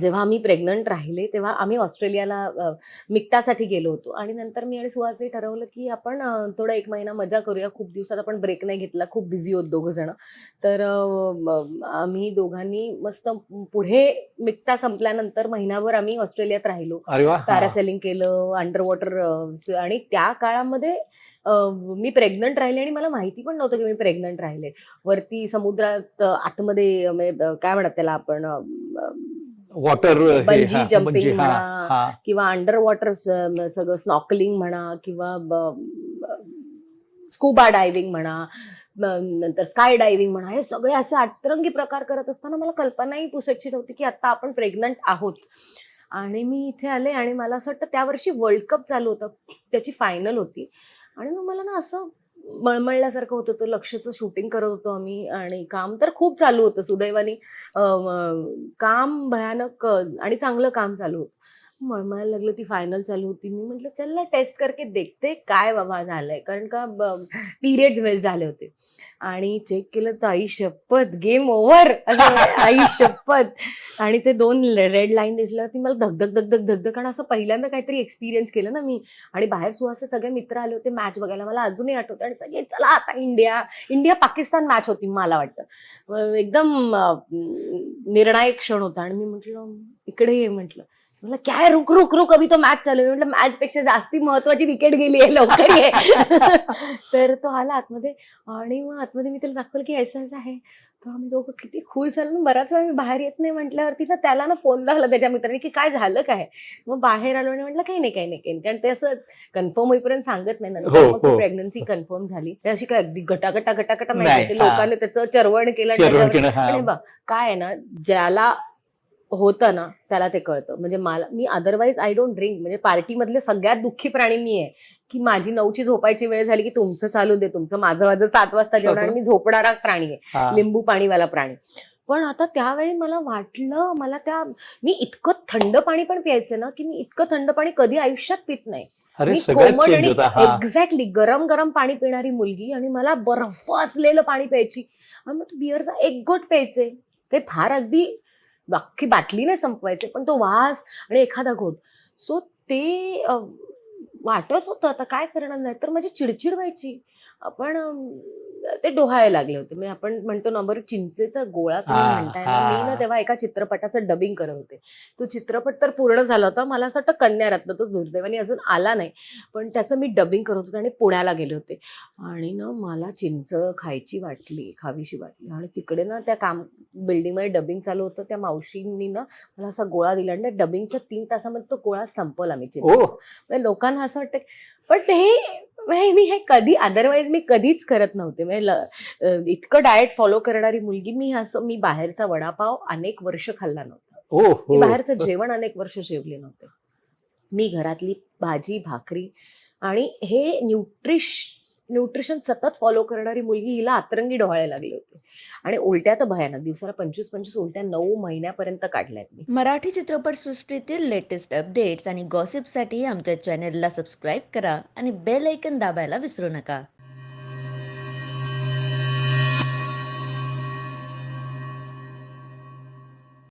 जेव्हा आम्ही प्रेग्नंट राहिले तेव्हा आम्ही ऑस्ट्रेलियाला मिक्टासाठी गेलो होतो. आणि नंतर मी आणि सुहासने ठरवलं की आपण थोडा एक महिना मजा करूया. खूप दिवसात आपण ब्रेक नाही घेतला. खूप बिझी होत दोघं जण. तर आम्ही दोघांनी मस्त पुढे मिक्टा संपल्यानंतर महिनाभर आम्ही ऑस्ट्रेलियात राहिलो. पॅरासेलिंग केलं अंडर वॉटर आणि त्या काळामध्ये मी प्रेग्नंट राहिले आणि मला माहिती पण नव्हतं की मी प्रेग्नंट राहिले. वरती समुद्रात आतमध्ये काय म्हणतात त्याला आपण वॉटर बंजी हा, म्हणा. किंवा अंडर वॉटर सगळं स्नॉकलिंग म्हणा किंवा स्कूबा डायव्हिंग म्हणा नंतर स्काय डायव्हिंग म्हणा हे सगळे असे अतरंगी प्रकार करत असताना मला कल्पनाही पुसायची नव्हती की आता आपण प्रेग्नंट आहोत आणि मी इथे आले आणि मला असं वाटतं त्या वर्षी वर्ल्ड कप चालू होतं त्याची फायनल होती आणि मग मला ना असं मळमळल्यासारखं होत होतं. लक्षचं शूटिंग करत होतो आम्ही आणि काम तर खूप चालू होतं. सुदैवाने काम भयानक आणि चांगलं काम चालू होतं. मळमळायला लागलं ती फायनल चालू होती. मी म्हटलं चल ना टेस्ट करके देखते काय बाबा झालंय. कारण का पिरियड्स वेस्ट झाले होते. आणि चेक केलं तर आई शपथ गेम ओव्हर आई शपथ. आणि ते दोन रेड लाईन दिसल्यावरती मला धगधग धगधग धगधग कारण असं पहिल्यांदा काहीतरी एक्सपिरियन्स केलं ना मी. आणि बाहेर सुहासे सगळे मित्र आले होते मॅच बघायला. मला अजूनही आठवतं. आणि सगळे चला आता इंडिया इंडिया पाकिस्तान मॅच होती मला वाटतं. एकदम निर्णायक क्षण होता. आणि मी म्हटलं इकडे ये म्हटलं. म्हटलं काय रुक रुक रुक अभि तो मॅच चालू आहे." म्हटलं मॅच पेक्षा जास्ती महत्वाची विकेट गेली आहे लवकर ये तर तो आला आतमध्ये आणि मग आतमध्ये मी त्याला दाखवलं की असं असं आहे तर आम्ही दोघं किती खुश झालो ना बराच वेळा मी बाहेर येत नाही म्हटल्यावरती ना त्याला ना फोन लागला त्याच्या मित्राने की काय झालं काय मग बाहेर आलो आणि म्हटलं काही नाही काही नाही काही नाही कारण ते असं कन्फर्म होईपर्यंत सांगत नाही हो, नंतर मग हो. प्रेग्नन्सी कन्फर्म झाली ते अशी काय अगदी गटागटा गटागटा माहिती हा. लोकांनी त्याचं चरवण केलं हा. काय आहे ना ज्याला होतं ना त्याला ते कळतं. म्हणजे मला मी अदरवाईज आय डोंट ड्रिंक म्हणजे पार्टीमधले सगळ्यात दुःखी प्राणी मी आहे. की माझी नऊची झोपायची वेळ झाली की तुमचं चालू दे तुमचं माझं माझं सात वाजता जेवण आणि मी झोपणारा प्राणी आहे. लिंबू पाणीवाला प्राणी. पण आता त्यावेळी मला वाटलं मला त्या मी इतकं थंड पाणी पण प्यायचं ना की मी इतकं थंड पाणी कधी आयुष्यात पित नाही. मी कोमट आणि एक्झॅक्टली गरम गरम पाणी पिणारी मुलगी आणि मला बर्फ असलेलं पाणी प्यायची. आणि मग बिअरचा एक गोट प्यायचे. ते फार अगदी बाकी बाटली नाही संपवायचे पण तो वास आणि एखादा घोट सो ते वाटत होतं आता काय करणार? नाही तर माझी चिडचिड व्हायची. पण ते डोहायला लागले होते. म्हणजे आपण म्हणतो ना बरं चिंचेचा गोळा तुम्ही म्हणताय ना मी ना. तेव्हा एका चित्रपटाचं डबिंग करत होते. तो चित्रपट तर पूर्ण झाला होता. मला असं वाटतं कन्यारत्न तो दुर्दैवाने अजून आला नाही. पण त्याचं मी डबिंग करत होते आणि पुण्याला गेले होते. आणि ना मला चिंच खायची वाटली खावीशी वाटली. आणि तिकडे ना त्या काम बिल्डिंगमध्ये डबिंग चालू होतं. त्या मावशींनी ना मला असा गोळा दिला आणि त्या डबिंगच्या तीन तासामध्ये तो गोळा संपवला मी चिंच म्हणजे लोकांना असं वाटतं पण हे म्हणजे मी हे कधी अदरवाईज मी कधीच करत नव्हते. म्हणजे इतकं डाएट फॉलो करणारी मुलगी मी असं मी बाहेरचा वडापाव अनेक वर्ष खाल्ला नव्हता. मी हो. बाहेरचं जेवण अनेक वर्ष जेवले नव्हते. मी घरातली भाजी भाकरी आणि हे न्यूट्रिश न्यूट्रिशन सतत फॉलो करणारी मुलगी हिला अतरंगी डोहायला लागले होते. आणि उलट्या तर भयानक दिवसाला पंचवीस पंचवीस उलट्या नऊ महिन्यापर्यंत काढल्यात मी. मराठी चित्रपटसृष्टीतील लेटेस्ट अपडेट्स आणि गॉसिपसाठी आमच्या चॅनेलला सबस्क्राईब करा आणि बेल ऐकन दाबायला विसरू नका.